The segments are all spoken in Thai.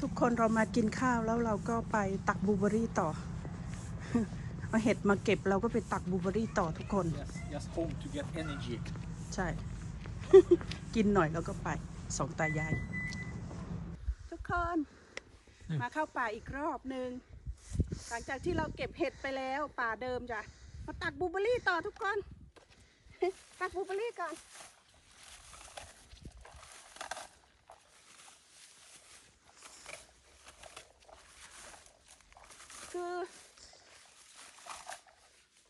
ทุกคนเรามากินข้าวแล้วเราก็ไปตักบลูเบอรี่ต่อ เอาเห็ดมาเก็บเราก็ไปตักบลูเบอรี่ต่อทุกคน Yes, just home to get energy. ใช่ กินหน่อยแล้วก็ไปสองตายาย ทุกคนอืมมาเข้าป่าอีกรอบหนึ่งหลังจากที่เราเก็บเห็ดไปแล้วป่าเดิมจ้ะมาตักบลูเบอรี่ต่อทุกคน ตักบลูเบอรี่ก่อน คือ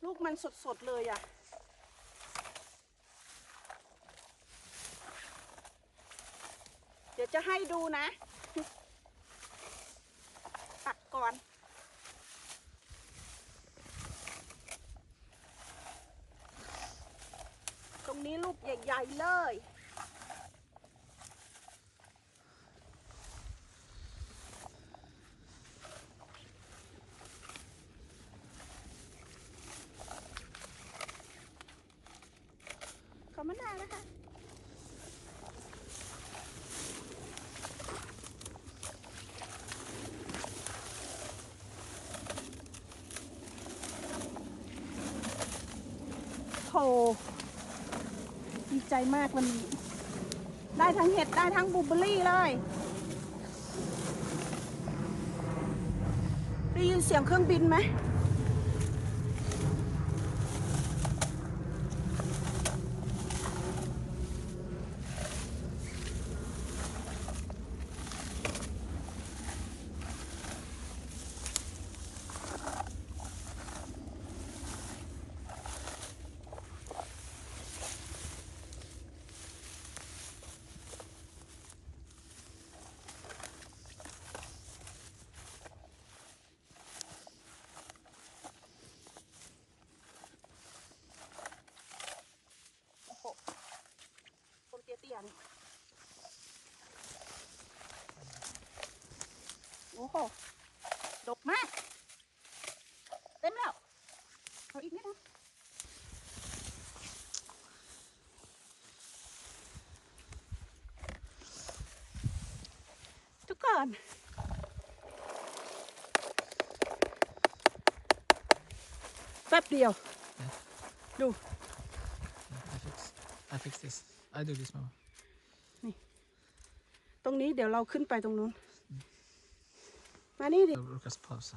ลูกมันสดๆเลยอะ เดี๋ยวจะให้ดูนะ ตักก่อนตรงนี้ลูกใหญ่ ๆ เลย ขอมะนาวนะคะ โหดีใจมากวันนี้ ได้ทั้งเห็ดได้ทั้งบูเบอรี่เลยได้ยินเสียงเครื่องบินไหม คนเตี้ยๆนี่โอ้โห ดกมาก เต็มแล้ว เอาอีกนิดนึงทุกคนแป๊บเดียว ดู I fix, I fix this. I do this, Mama. ตรงนี้เดี๋ยวเราขึ้นไปตรงนู้น มานี่ดิ Jag brukar pausa.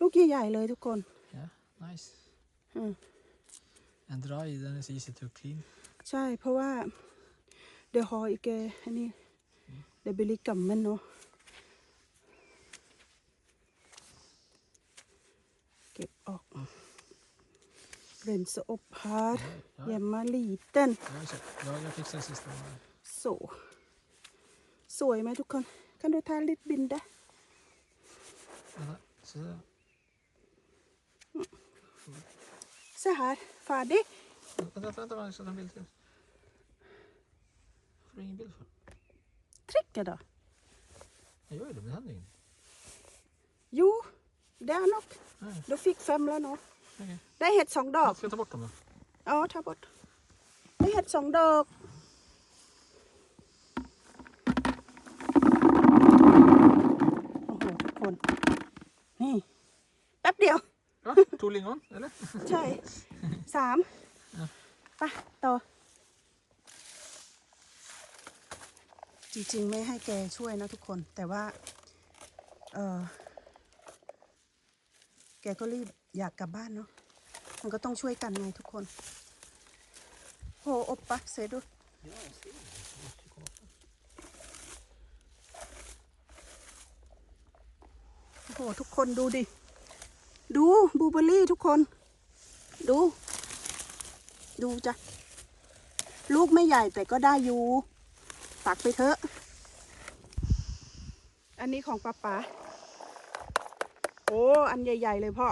ลูกใหญ่ๆเลยทุกคน Yeah, nice. Mm. And dry, then it's easy to clean. ใช่ เพราะว่า เดี๋ยวหออีกแกอันนี้ เดี๋ยวเบลิกัมมันเนาะ เก็บออก เรนสอบพาร์ Ja, แย ja, มมาลีเต้น ja, så- ja, jag fixar sista. Mama. โสสวยไหมทุกคน kan du ta lite bilder Vänta, så där. så här färdig Vänta, vänta, vänta, jag ska ta en bild till. Får du ingen bild för? trycka då Jag gör ju det, men det händer inget. jo det är nog Nej, du fick fem แล้วเนาะ okej. ได้เห็ดสองดอก Ska jag ta bort dem då? อ๋อทับบดได้เห็ดสองดอก โอ้โหทุกคน นี่ แป๊บเดียว Ja, två lingon, eller? ใช่ สามไปต่อ จริงๆ ไม่ให้แกช่วยนะทุกคน แต่ว่า เออแกก็รีบ อยากกลับบ้านเนาะมันก็ต้องช่วยกันไงทุกคนโหอบปะเสดูโอ้โหทุกคนดูดิ ดูบูเบอรี่ทุกคน ดู ดูจ้ะ ลูกไม่ใหญ่แต่ก็ได้อยู่ ตักไปเถอะ อันนี้ของป้าป๋าโอ้ อันใหญ่ ๆ เลยพ่อ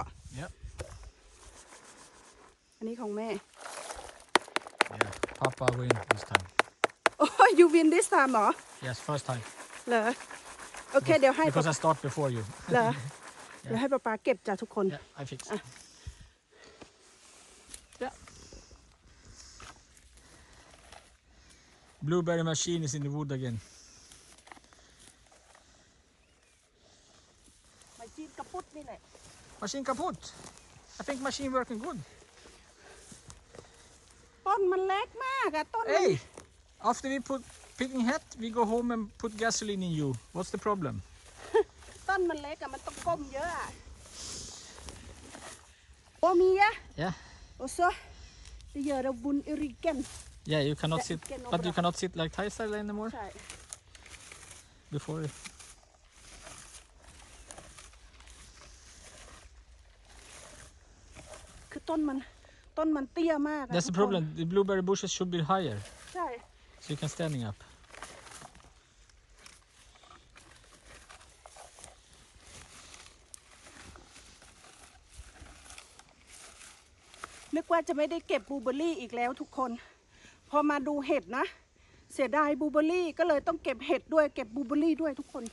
อันนี้ของแม่ Yeah, Papa win this time. oh you win this time เหรอ Yes, first time. เหรอโอเค เดี๋ยวให้ป๊า Because I start before you. เหรอเดี๋ยวให้ป๊าป๊าเก็บจ้ะทุกคน Yeah, I fix. Blueberry machine is in the wood again. มาจีนกระปุดนี่แหละ Machine kaput. I think machine working good. ต้นมันเล็กมากอะต้นมัน Hey, after we put picking hat, we go home and put gasoline in you. What's the problem? ต้นมันเล็กอะมันต้องก้มเยอะอะโอ้มีอะ Yeah. โอ้โซdet gör av bun i ryggen Yeah, you cannot Yeah, sit, you can but you open cannot sit like Thai style anymore. ใช่ Before. it- คือต้นมัน ต้นมันเตี้ยมากอะ That's the ทุกคน problem. The blueberry bushes should be higher, ใช่ so you can standing up. นึกว่าจะไม่ได้เก็บบลูเบอร์รี่อีกแล้วทุกคน พอมาดูเห็ดนะ เสียดายบลูเบอร์รี่ก็เลยต้องเก็บเห็ดด้วยเก็บบลูเบอร์รี่ด้วยทุกคน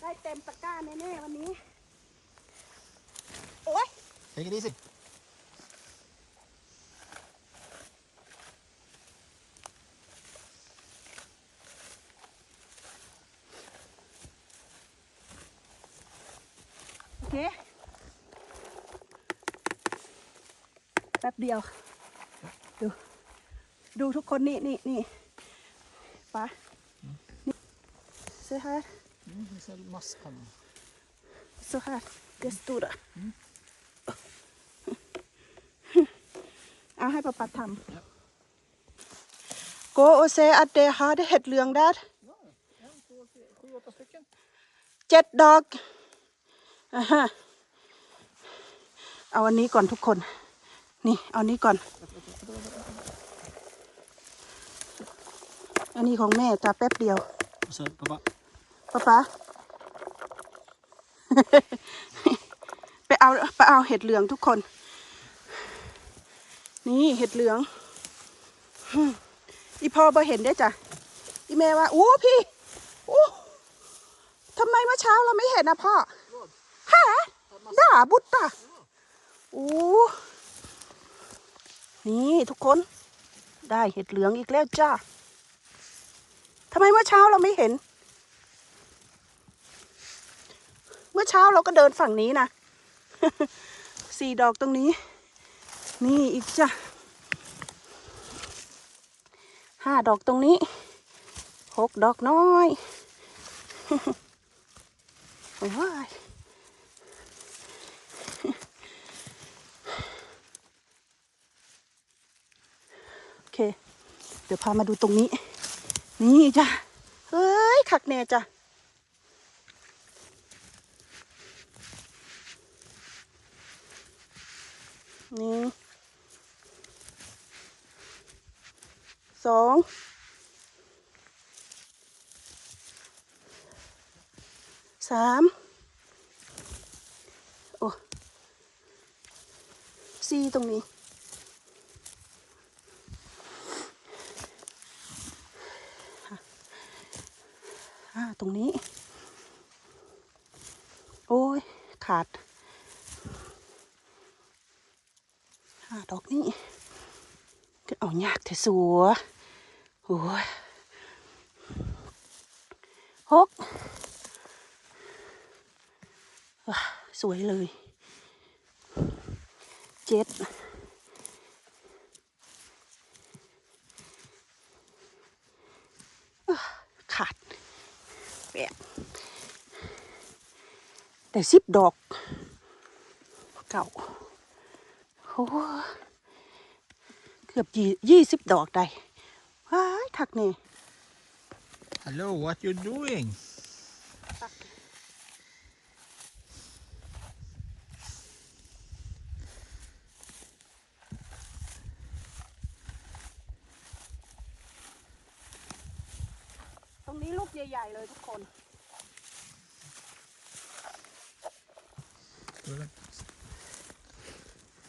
ได้เต็มตะกร้าแน่ๆวันนี้ โอ๊ย Take it easy. โอเค แป๊บเดียว ดู ดูทุกคนนี่นี่นี่ป้านี่ så här Mm, it's a maskan. så här det stora เอาให้ป้าปัดทำ Gå och se att det har det hettlöng där. Sju, åtta stycken. เจ็ดดอกอ่าฮะเอาอันนี้ก่อนทุกคน นี่ เอานี้ก่อน อันนี้ของแม่จ้าแป๊บเดียว Och så pappa. ป๊าป๊าไปเอาไปเอาเห็ดเหลืองทุกคน นี่เห็ดเหลืองอีพ่อบ่เห็นได้จ้ะอีแม่ว่าโอ้พี่โอ้ทำไมเมื่อเช้าเราไม่เห็นนะพ่อฮะด่าบุตตะโอ้นี่ทุกคน ได้เห็ดเหลืองอีกแล้วจ้าทำไมเมื่อเช้าเราไม่เห็น เมื่อเช้าเราก็เดินฝั่งนี้นะสี่ดอกตรงนี้ นี่อีกจ้ะห้าดอกตรงนี้หกดอกน้อยโอ้ยโอเค เดี๋ยวพามาดูตรงนี้ นี่จ้ะ เฮ้ยคักแน่จ้ะ หนึ่งสองสามโอ้สี่ตรงนี้ห้าตรงนี้ โอ้ย ขาด ห้าดอ กนี้ก็เอายากแต่สัวโอ้ยหกว้าสวยเลย เจ็ดขาดแปดแต่สิบดอก เก่าโอ้ เกือบยี่ยี่สิบดอกได้ว้ายถักนี่ Hello, what you doing? ตรงนี้ลูกใหญ่ ๆ เลยทุกคน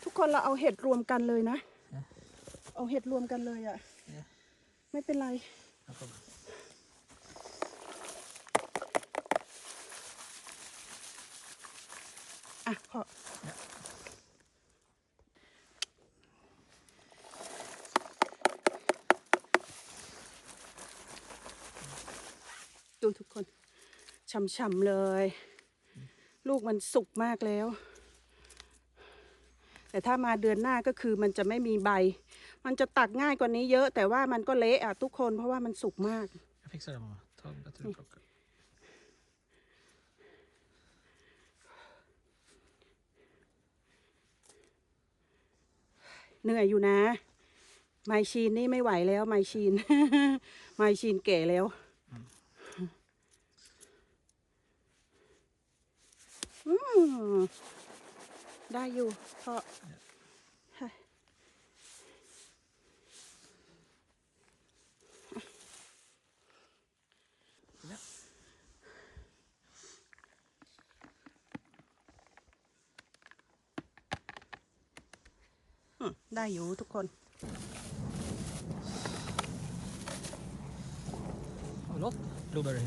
ทุกคนเราเอาเห็ดรวมกันเลยนะ เอาเห็ดรวมกันเลยอะ่ะ ไม่เป็นไรอะพอดูทุกคนช่ำๆเลย ลูกมันสุกมากแล้ว แต่ถ้ามาเดือนหน้าก็คือมันจะไม่มีใบ มันจะตัดง่ายกว่านี้เยอะ แต่ว่ามันก็เละอะทุกคนเพราะว่ามันสุกมาก Jag fixar det mamma. Ta bättre och plocka. เหนื่อยอยู่นะ ไมชีนนี่ไม่ไหวแล้ว ไมชีน ไมชีนแก่แล้วอืมได้อยู่เพราะ Ja. ได้อยู่ทุกคน Har vi nått blueberry?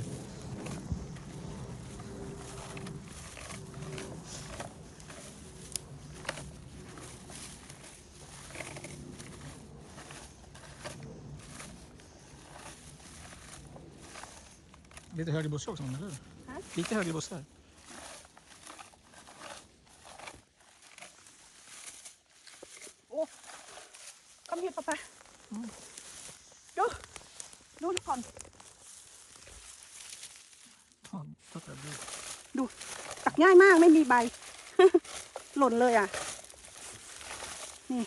Lite högre bussar också, eller hur? Ja. Lite högre bussar. คำเห็ดปะปะดู ดูทุกคน Ja, tack, det blir- ดู ตักง่ายมากไม่มีใบ หล่นเลยอะ นี่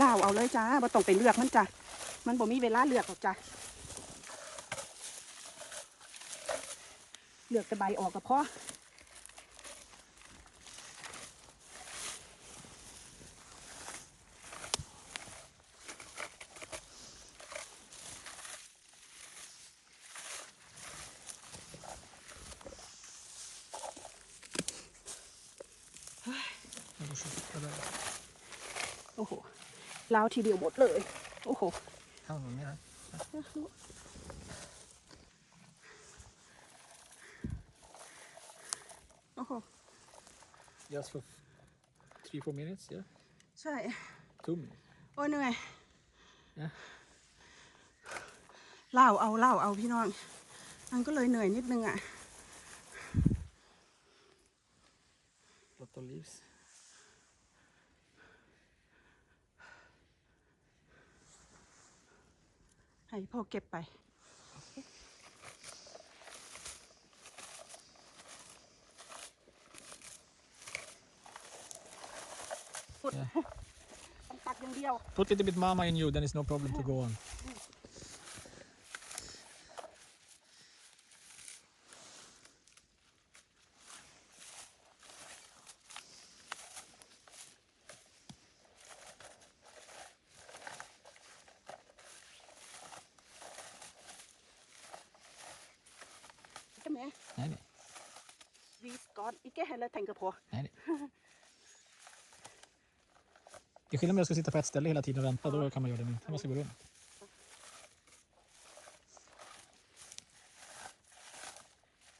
ล่าวเอาเลยจ้าบ่ต้องไปเลือกมันจ้ะ มันบ่มีเวลาเลือกหรอกจ้ะ เลือกแต่ใบออกกับพ่อ Jag går så det där. โอ้โห ลาวทีเดียวหมดเลย โอ้โห Kan man mer här? โอ้โห Just for three, four minutes, yeah? ใช่ Two minutes. โอ้ยเหนื่อยนะเล่าเอาเล่าเอาพี่น้องมันก็เลยเหนื่อยนิดนึงอะ Lot of leaves. ให้พ่อเก็บไป Yeah. ต้องตักอย่างเดียว Put little bit mama in you, then it's no problem to go on. Nei, Vi ska inte heller tänka på. Nej. Det är skillnad med att ska sitta på ett ställe hela tiden och vänta, då kan man göra det nu. Man ska gå runt.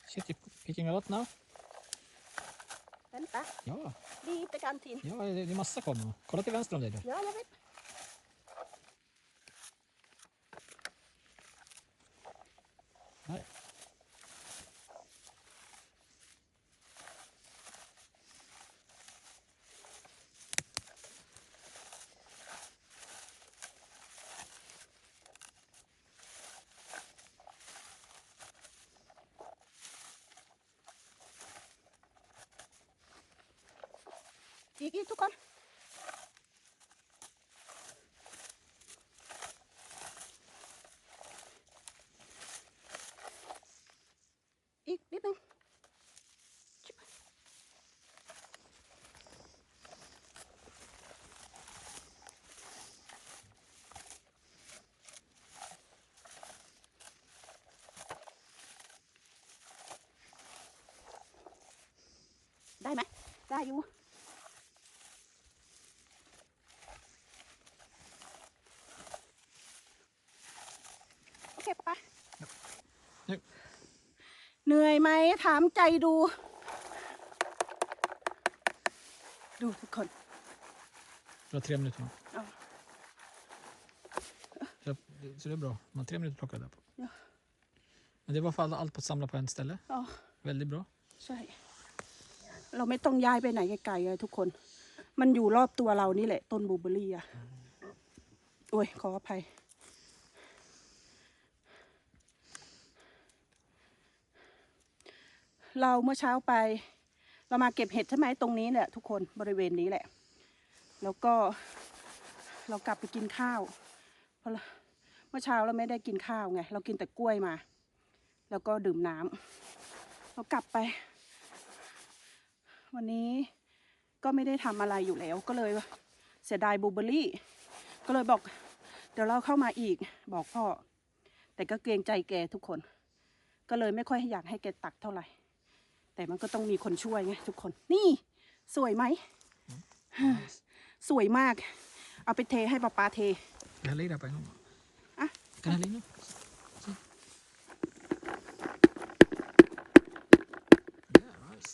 Shit, you're picking a lot now. Vänta. Ja. Lite grann till. Ja, det är massa kvar nu. Kolla till vänster om dig. Ja, jag vet. อีกทุกคนอีกนิดนึงได้ไหมได้อยู่ เหนื่อยไหมถามใจดู ดูทุกคน Det var tre minuter. Ja. Jag det- så det är bra. Man har tre minuter att plocka där på. Ja. Men det var för allt på samla på en ställe. อ๋อ Väldigt bra. ใช่ เราไม่ต้องย้ายไปไหนไกลๆอะทุกคน มันอยู่รอบตัวเรานี่แหละ ต้นบลูเบอร์รี่อะโอ้ย ขออภัย เราเมื่อเช้าไป เรามาเก็บเห็ดใช่ไหมตรงนี้แหละทุกคนบริเวณนี้แหละ แล้วก็เรากลับไปกินข้าวเพราะเราเมื่อเช้าเราไม่ได้กินข้าวไง เรากินแต่กล้วยมา แล้วก็ดื่มน้ำเรากลับไป วันนี้ก็ไม่ได้ทำอะไรอยู่แล้ว ก็เลยเสียดายบลูเบอรี่ ก็เลยบอก เดี๋ยวเราเข้ามาอีกบอกพ่อ แต่ก็เกรงใจแกทุกคน ก็เลยไม่ค่อยอยากให้แกตักเท่าไหร่ แต่มันก็ต้องมีคนช่วยไงทุกคน นี่ สวยไหม สวยมาก เอาไปเทให้ป๊าป๊าเท Jag häller i det här på en gång. Ah. Kan jag hälla i nu? Så. Yeah, nice.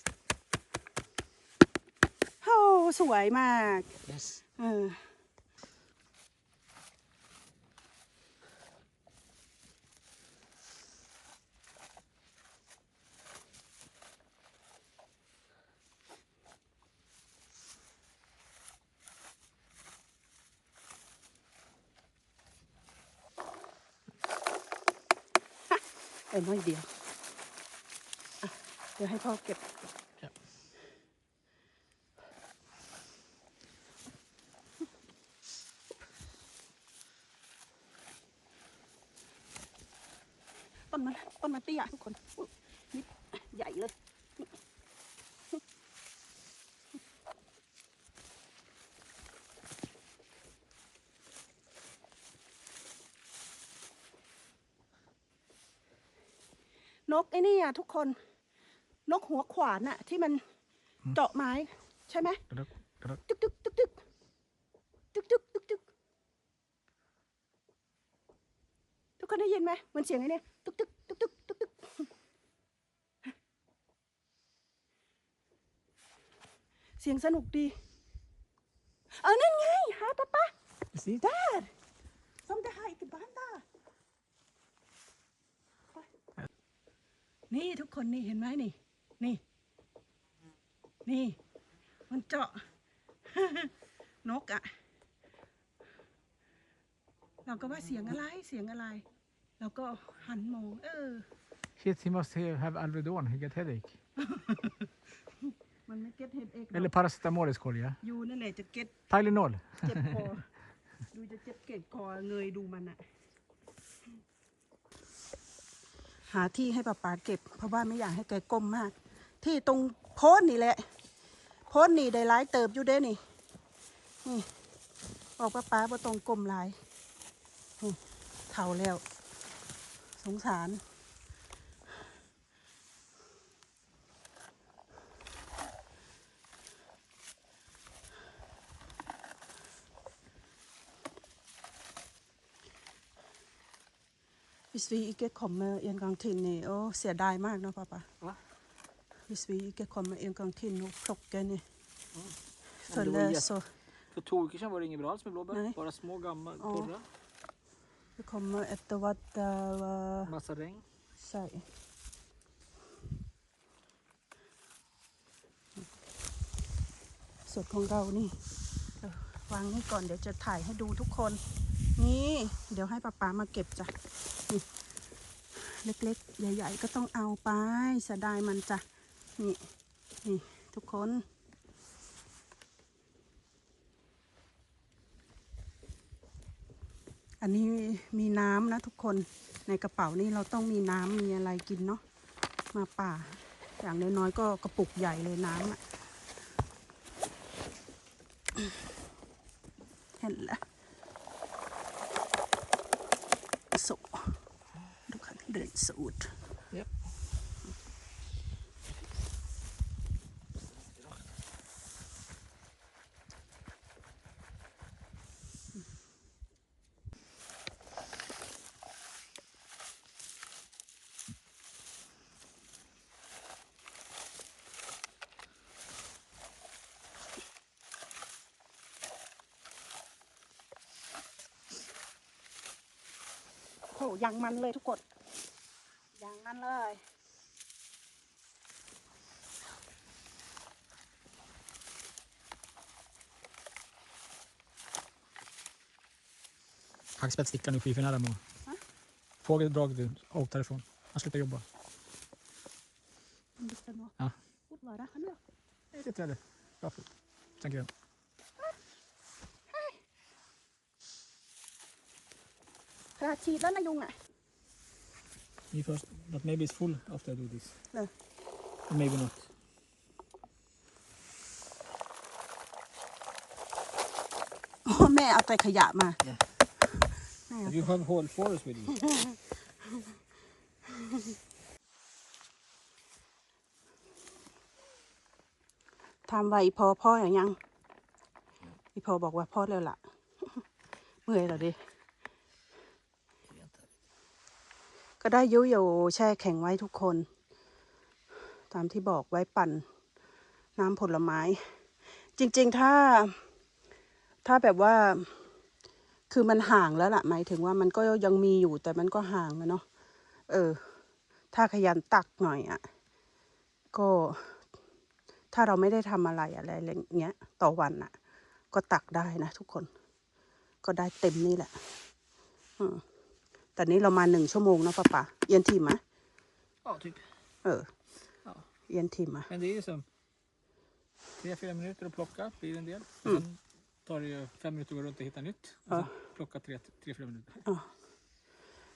โอ้สวยมาก Yes. เออ เอ็น้อยเดียวอะเดี๋ยวให้พ่อเก็บ Ja. ต้นมันต้นมันเตี้ยทุกคนอุ๊ยนี่ใหญ่เลยนี่นกไอ้นี่อะทุกคน นกหัวขวานอะที่มันเจาะไม้ใช่ไหม Gluck, gluck. ตึกตึกตึกตึกตึกตึกตึกตึกทุกคนได้ยินไหมเหมันเสียงไอ้เนี่ยตึกตึกตึกตึกตึกตึกเสียงสนุกดี เออนั่นไงหาป๊าป๊า Precis. där som det här i banda นี่ทุกคนนี่เห็นไหมนี่ นี่ นี่ มันเจาะ นกอะ่ะเราก็ว่าเสียงอะไรเสียงอะไร เราก็หันมอง เออ Shit, he must ha- have Alvedon. He get headache. มันไม่เก็ตเห็ดเอก Eller paracetamol is called, yeah. ยูนั่นแหละจะเก็ต Tylenol. เจ็บคอ ดูจะเจ็บเก็บคอเงยดูมันอะ หาที่ให้ป้าป๋าเก็บ เพราะว่าไม่อยากให้แกก้มมาก ที่ตรงโพสนี่แหละ โพสนี่ได้ร้ายเติบอยู่เด้นี่นี่บอกป้าป๋าว่าตรงก้มหลายเท่าแล้ว สงสาร Hvis vi ikke kommer en gang til ni, å, sia deg mer nå, pappa. Hva? Hvis vi ikke kommer en gang til nå, plukker ni. det var Følger jätte- så För två veckor sedan var det inget bra alls med blåbär. Nej. Bara små gamla Ja. torra. det kommer etter hvert uh, Massa regn. ใช่ส่วนของเรานี่เดี๋ยววางนี่ก่อนเดี๋ยวจะถ่ายให้ดูทุกคน นี่ เดี๋ยวให้ป๊าป๊ามาเก็บจ้ะนี่เล็กๆ ใหญ่ ๆ ก็ต้องเอาไปเสียดายมันจ้ะนี่นี่ทุกคนอันนี้มีน้ำนะทุกคนในกระเป๋านี่เราต้องมีน้ำมีอะไรกินเนาะมาป่า อย่างน้อยๆก็กระปุกใหญ่เลยน้ำอะเห็นและ it's wood. Yep. Oh, ยังมันเลยทุกคน มันเลย Hackspett stickar nu för nära Moa. Fågel drag du, åk därifrån. Han slutar jobba. มันเป็นวะ Ja. พูดเลยนะเขาเนี่ย Nej, det är inte heller. Bra fot. Tänker jag. Kra ฉีดแล้วนะยุงอะ Me first, but maybe it's full after I do this. No. Or maybe not. อ๋อแม่เอาแต่ขยะมา But you have whole forest with you. ถามว่าอีพอพ่ออย่างยัง อีพอบอกว่าพ่อแล้วล่ะ เมื่อยแล้วดิ ก็ได้ยุอยู่แช่แข็งไว้ทุกคน ตามที่บอกไว้ปั่นน้ำผลไม้ จริง ๆ ถ้า ถ้าแบบว่า คือมันห่างแล้วล่ะ หมายถึงว่ามันก็ยังมีอยู่แต่มันก็ห่างอะเนาะ เออ ถ้าขยันตักหน่อยอะ่ะ ก็ ถ้าเราไม่ได้ทำอะไรอะไรอย่างเงี้ย ต่อวันอะ่ะ ก็ตักได้นะทุกคน ก็ได้เต็มนี่แหละ อืม แต่นี้เรามาหนึ่งชั่วโมงนะป้าป๋าเอียนทีมะ Ja, typ. เออ Ja. เอียนทีมะ Men det är ju som tre, fyra minuter att plocka blir det en del. Och Mm. Sen tar det ju fem minuter att gå runt och hitta nytt. Och Ja. sen plocka tre, tre, fyra minuter.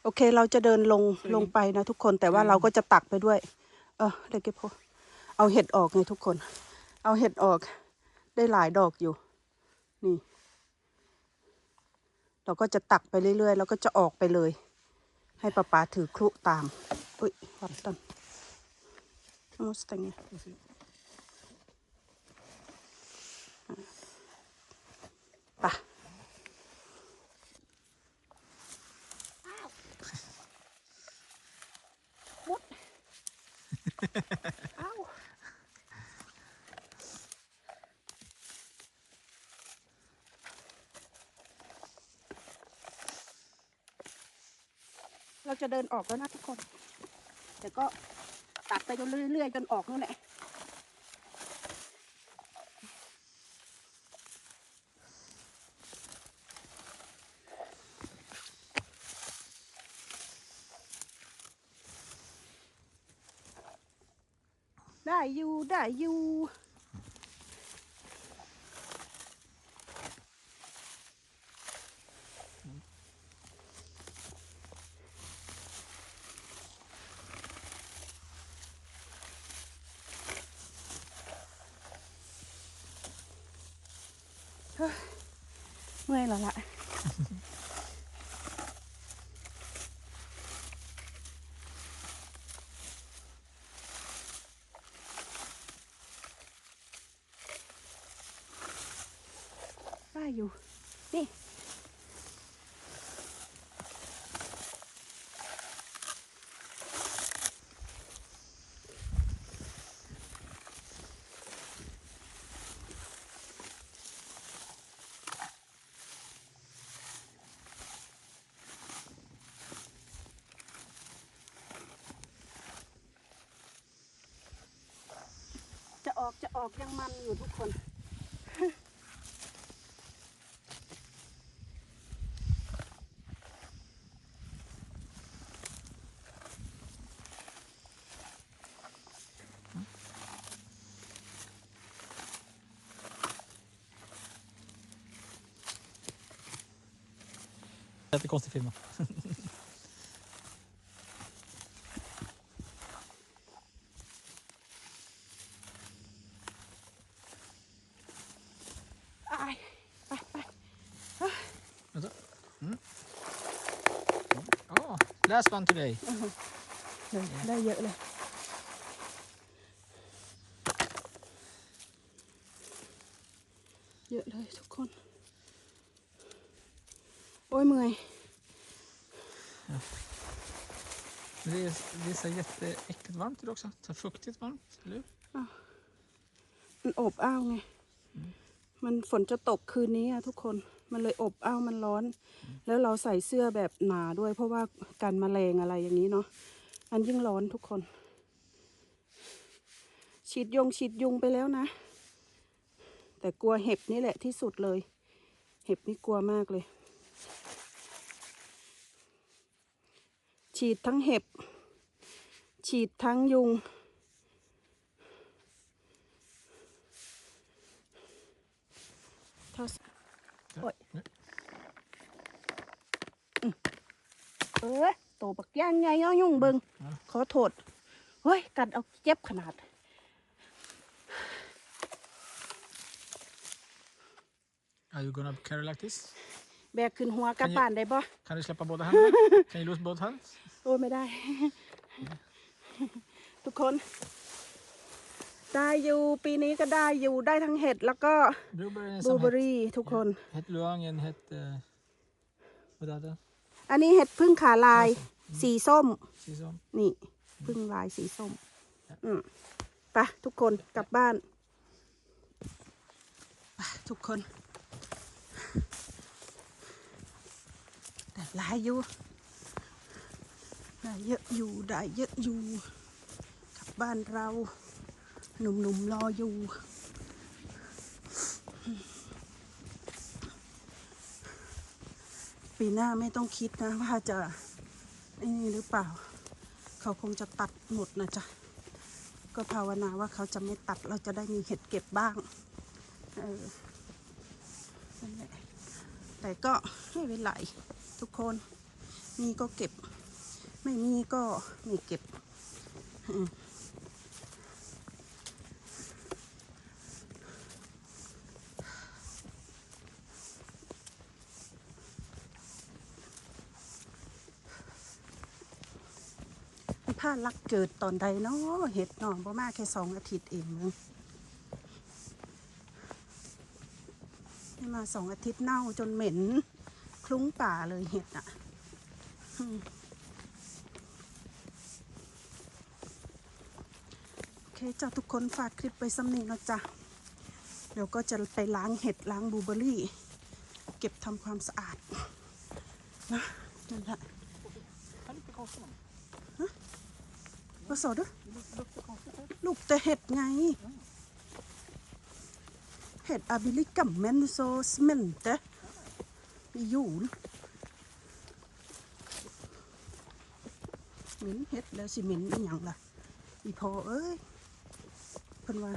โอเค เราจะเดินลงลงไปนะทุกคนแต่ว่าเราก็จะตักไปด้วย เออเด็กเก็บพอเอาเห็ดออกไงทุกคน เอาเห็ดออกได้หลายดอกอยู่ นี่ เราก็จะตักไปเรื่อยๆ แล้วก็จะออกไปเลย ให้ป้าป๋าถือครุตาม อุ้ยวัดต้นมอสตังไง Precis. ปะมุดอ้าว เราจะเดินออกแล้วนะทุกคนแต่ก็ตัดไปจนเรื่อยๆจนออกนั่นแหละได้อยู่ได้อยู่ เมื่อยแล้วล่ะได้อยู่ นี่ จะ ออกยังมันอยู่ทุกคน Jättekonstig film. อายไปไป Vänta. Mm. Oh, last one today. เลยได้เยอะเลย เยอะเลยทุกคน โอ้ยเมื่อย Men det är, det är så jätteäckligt varmt idag också. Så fuktigt varmt, eller hur? มันอบอ้าวไง มันฝนจะตกคืนนี้อะทุกคน มันเลยอบอ้าว มันร้อน แล้วเราใส่เสื้อแบบหนาด้วย เพราะว่ากันแมลงอะไรอย่างนี้เนาะมันยิ่งร้อนทุกคน ฉีดยงฉีดยุงไปแล้วนะ แต่กลัวเห็บนี่แหละที่สุดเลย เห็บนี่กลัวมากเลย ฉีดทั้งเห็บ ฉีดทั้งยุงเท่าโอ้ยอืม เออโตบักย่างไงเอายุ่งเบิงขอโทษเฮ้ย กัดเอาเจ็บขนาด Are you gonna carry like this? แบกขึ้นหัวกลับบ้านได้ปะ Kan du släppa båda händerna? Can you lose both hands? โอ้ยไม่ได้ ทุกคน ได้อยู่ปีนี้ก็ได้อยู่ได้ทั้งเห็ดแล้วก็ Blueberry บลู som เบอ het, รี่ทุกคน het luang en het... Uh, vad är det? อันนี้เห็ดพึ่งขาลาย สีส้ม Säsong. นี่พึ่งลายสีส้ม อืมไปะทุกคนกลับบ้านไปทุกคนแต่หลายอยู่ได้เยอะอยู่ได้เยอะอยู่กลับบ้านเรา หนุ่มๆรออยู่ ปีหน้าไม่ต้องคิดนะว่าจะไอ้นี่หรือเปล่า เขาคงจะตัดหมดนะจ๊ะ ก็ภาวนาว่าเขาจะไม่ตัดเราจะได้มีเห็ดเก็บบ้าง เออนั่นแหละแต่ก็ไม่เป็นไรทุกคนมีก็เก็บ ไม่มีก็ไม่เก็บอืม มันพลาดรักเกิดตอนใดเนาะเห็ดหนอนประมาณแค่สองอาทิตย์เองมึงให้มาสองอาทิตย์เน่าจนเหม็น คลุ้งป่าเลยเห็ดอะโอเคจ้าทุกคนฝากคลิปไปสำนึกนะจ๊ะเดี๋ยวก็จะไปล้างเห็ดล้างบลูเบอร์รี่ เก็บทำความสะอาดนะนั่นแหละ มาสอดลูกแต่เห็ดไง เห็ดอาบิลิกัมเมนโซสเมนเตมีอยู่นะเหม็นเห็ดแล้วสิเหม็นอหย่างล่ะ อีพอเอ้ยเพิ่นว่า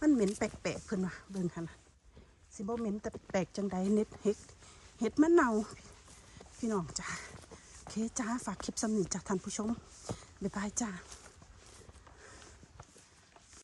มันเหม็นแปลกๆเพิ่นว่าเบิ่งขนาดสิบ่เหม็นแต่แปลกจังใดเน็ดเห็ดเห็ดมันเน่าพี่น้องจ้าโอเคจ้าฝากคลิปสำนึกจากท่านผู้ชม บ๊ายบายจ้า